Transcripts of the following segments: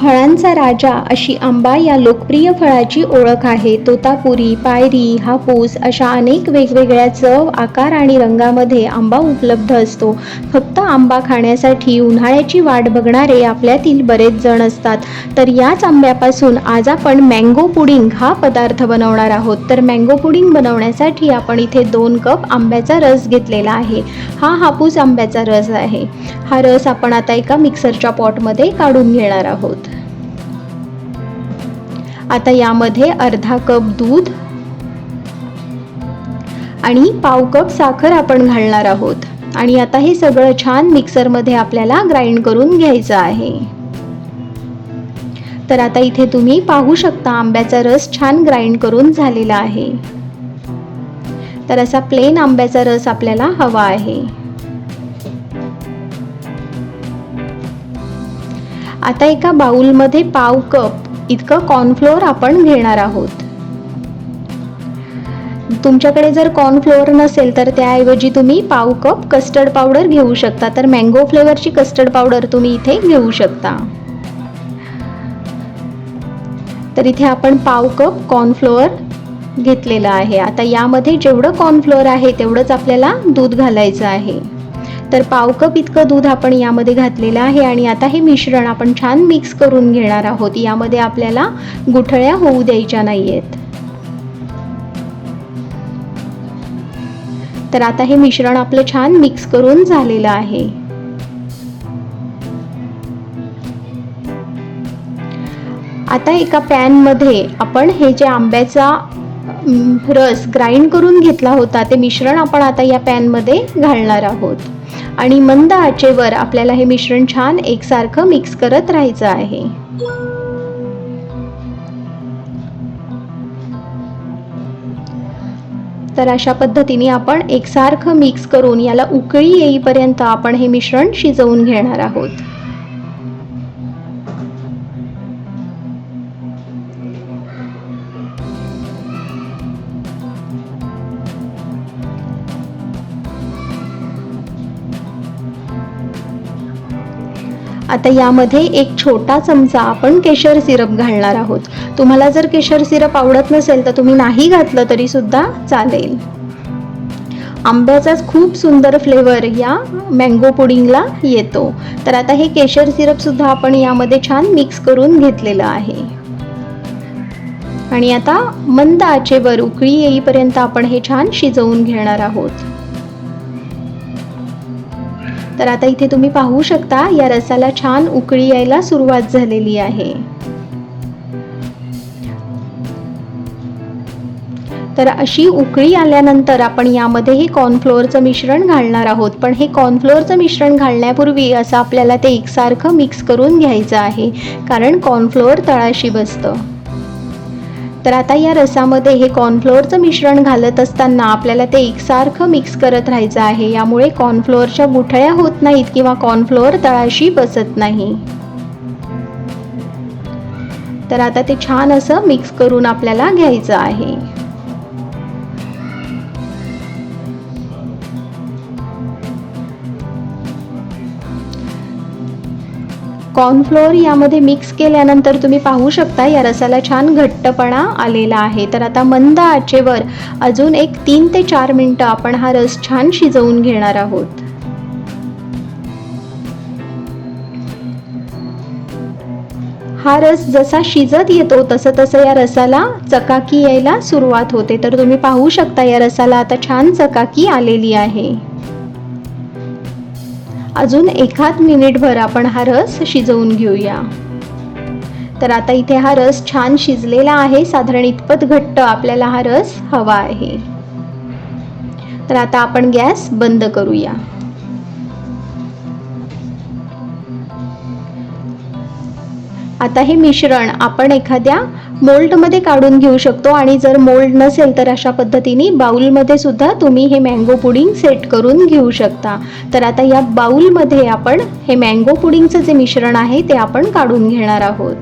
फळांचा राजा अशी आंबा या लोकप्रिय फळाची ओळख आहे. तोतापुरी पायरी हापूस अशा अनेक वेगवेगळ्या चव आकार आणि रंगामध्ये आंबा उपलब्ध असतो. फक्त आंबा खाण्यासाठी उन्हाळ्याची वाट बघणारे आपल्यातील बरेच जण असतात. तर याच आंब्यापासून आज आपण मँगो पुडिंग हा पदार्थ बनवणार आहोत. तर मँगो पुडिंग बनवण्यासाठी आपण इथे दोन कप आंब्याचा रस घेतलेला आहे. हा हापूस आंब्याचा रस आहे. हा रस आपण आता एका मिक्सरच्या पॉटमध्ये काढून घेणार आहोत. आता यामध्ये अर्धा कप दूध आणि पाव कप साखर आपण घालणार आहोत. आणि आता हे सगळं छान मिक्सरमध्ये आपल्याला ग्राइंड करून घ्यायचं आहे. तर आता इथे तुम्ही पाहू शकता आंब्याचा रस छान ग्राइंड करून झालेला आहे. तर असा प्लेन आंब्याचा रस आपल्याला हवा आहे. आता एका बाउलमध्ये पाव कप इतकं कॉर्नफ्लोअर आपण घेणार आहोत. तुमच्याकडे जर कॉर्नफ्लोअर नसेल तर त्याऐवजी तुम्ही पाव कप कस्टर्ड पावडर घेऊ शकता. तर मँगो फ्लेवरची कस्टर्ड पावडर तुम्ही इथे घेऊ शकता. तर इथे आपण पाव कप कॉर्नफ्लोअर घेतलेलं आहे. आता यामध्ये जेवढं कॉर्नफ्लोअर आहे तेवढंच आपल्याला दूध घालायचं आहे. तर पाव कप इतकं दूध आपण यामध्ये घातलेलं आहे आणि आता हे मिश्रण आपण छान मिक्स करून घेणार आहोत. यामध्ये आपल्याला गुठळ्या होऊ द्यायच्या नाही आहेत तर आता हे मिश्रण आपलं छान मिक्स करून झालेलं आहे. आता एका पॅनमध्ये आपण हे जे आंब्याचा रस ग्राइंड करून घेतला होता ते मिश्रण आपण आता या पॅनमध्ये घालणार आहोत. आणि मंद आचेवर आपल्याला हे मिश्रण छान एकसारखं मिक्स करत राहायचं आहे. तर अशा पद्धतीने आपण एकसारखं मिक्स करून याला उकळी येईपर्यंत आपण हे मिश्रण शिजवून घेणार आहोत. आता यामध्ये एक छोटा चमचा आपण केशर सिरप घालणार आहोत. तुम्हाला जर केशर सिरप आवडत नसेल तर तुम्ही नाही घातलं तरी सुद्धा चालेल. आंब्याचाच खूप सुंदर फ्लेवर या मँगो पुडिंगला येतो. तर आता हे केशर सिरप सुद्धा आपण यामध्ये छान मिक्स करून घेतलेलं आहे. आणि आता मंद आचेवर उकळी येईपर्यंत आपण हे छान शिजवून घेणार आहोत. तर आता इथे तुम्ही पाहू शकता या रसाला छान उकळी यायला सुरुवात झालेली आहे. तर अशी उकळी आल्यानंतर आपण यामध्ये हे कॉर्नफ्लोअरचं मिश्रण घालणार आहोत. पण हे कॉर्नफ्लोअरचं मिश्रण घालण्यापूर्वी असं आपल्याला ते एकसारखं मिक्स करून घ्यायचं आहे कारण कॉर्नफ्लोअर तळाशी बसतं. तर आता या रसामध्ये हे कॉर्नफ्लोअरचं मिश्रण घालत असताना आपल्याला ते एकसारखं मिक्स करत राहायचं आहे. यामुळे कॉर्नफ्लोअरच्या गुठळ्या होत नाहीत किंवा कॉर्नफ्लोअर तळाशी बसत नाही. तर आता ते छान असं मिक्स करून आपल्याला घ्यायचं आहे. कॉर्नफ्लोअर यामध्ये मिक्स केल्यानंतर तुम्ही पाहू शकता या रसाला छान घट्टपणा आलेला आहे. तर आता मंद आचेवर अजून एक तीन ते चार मिनटं आपण हा रस छान शिजवून घेणार आहोत. हा रस जसा शिजत येतो तसं तसं या रसाला चकाकी यायला सुरुवात होते. तर तुम्ही पाहू शकता या रसाला आता छान चकाकी आलेली आहे. अजून एखाद मिनिटभर आपण हा रस शिजवून घेऊया. तर आता इथे हा रस छान शिजलेला आहे. साधारण इतपत घट्ट आपल्याला हा रस हवा आहे. तर आता आपण गॅस बंद करूया. आता हे मिश्रण आपण एखाद्या मोल्डमध्ये काढून घेऊ शकतो आणि जर मोल्ड नसेल तर अशा पद्धतीने बाउलमध्ये सुद्धा तुम्ही हे मँगो पुडिंग सेट करून घेऊ शकता. तर आता या बाउलमध्ये आपण हे मँगो पुडिंगचं जे मिश्रण आहे ते आपण काढून घेणार आहोत.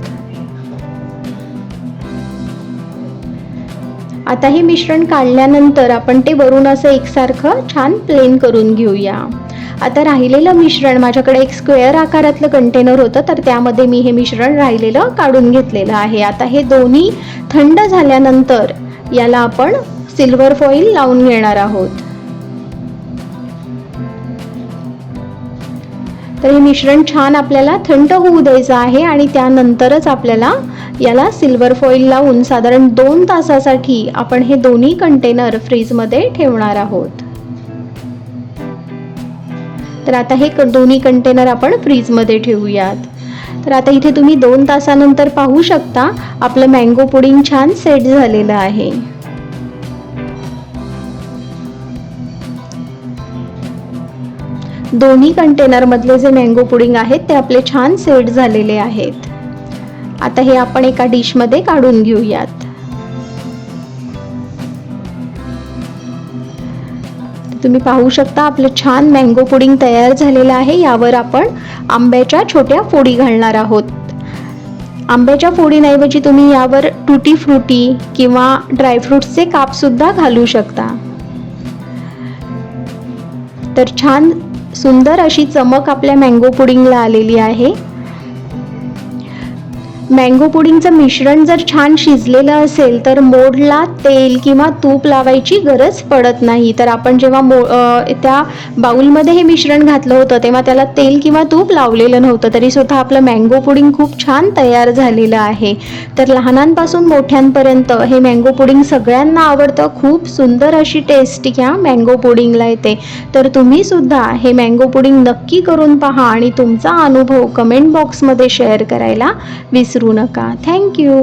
आता हे मिश्रण काढल्यानंतर आपण ते वरून असं एकसारखं छान प्लेन करून घेऊया. आता राहिलेलं मिश्रण माझ्याकडे एक स्क्वेअर आकारातलं कंटेनर होतं तर त्यामध्ये मी हे मिश्रण राहिलेलं काढून घेतलेलं आहे. आता हे दोन्ही थंड झाल्यानंतर याला आपण सिल्वर फॉईल लावून घेणार आहोत. तर हे मिश्रण छान आपल्याला थंड होऊ द्यायचं आहे आणि त्यानंतरच आपल्याला याला सिल्वर फॉईल लावून साधारण दोन तासासाठी आपण हे दोन्ही कंटेनर फ्रीजमध्ये ठेवणार आहोत. तर आता हे दोन्ही कंटेनर आपण फ्रीजमध्ये ठेवूयात. तर आता इथे तुम्ही दोन तासानंतर पाहू शकता आपलं मँगो पुडिंग छान सेट झालेलं आहे. दोन्ही कंटेनरमधले जे मँगो पुडिंग आहेत ते आपले छान सेट झालेले आहेत. आता हे आपण एका डिशमध्ये काढून घेऊयात. तुम्ही पाहू शकता आपलं छान मँगो पुडिंग तयार झालेलं आहे. यावर आपण आंब्याच्या छोट्या फोडी घालणार आहोत. आंब्याच्या फोडींऐवजी तुम्ही यावर टुटी फ्रुटी किंवा ड्रायफ्रुट्सचे कापसुद्धा घालू शकता. तर छान सुंदर अशी चमक आपल्या मँगो पुडिंगला आलेली आहे. मँगो पुडिंगचं मिश्रण जर छान शिजलेलं असेल तर मोडला तेल किंवा तूप लावायची गरज पडत नाही. तर आपण जेव्हा मो त्या बाऊलमध्ये हे मिश्रण घातलं होतं तेव्हा त्याला तेल किंवा तूप लावलेलं नव्हतं. तरी सुद्धा आपलं मँगो पुडिंग खूप छान तयार झालेलं आहे. तर लहानांपासून मोठ्यांपर्यंत हे मँगो पुडिंग सगळ्यांना आवडतं. खूप सुंदर अशी टेस्ट ह्या मँगो पुडिंगला येते तर तुम्ही सुद्धा हे मँगो पुडिंग नक्की करून पहा आणि तुमचा अनुभव कमेंट बॉक्समध्ये शेअर करायला विसरू नका थँक्यू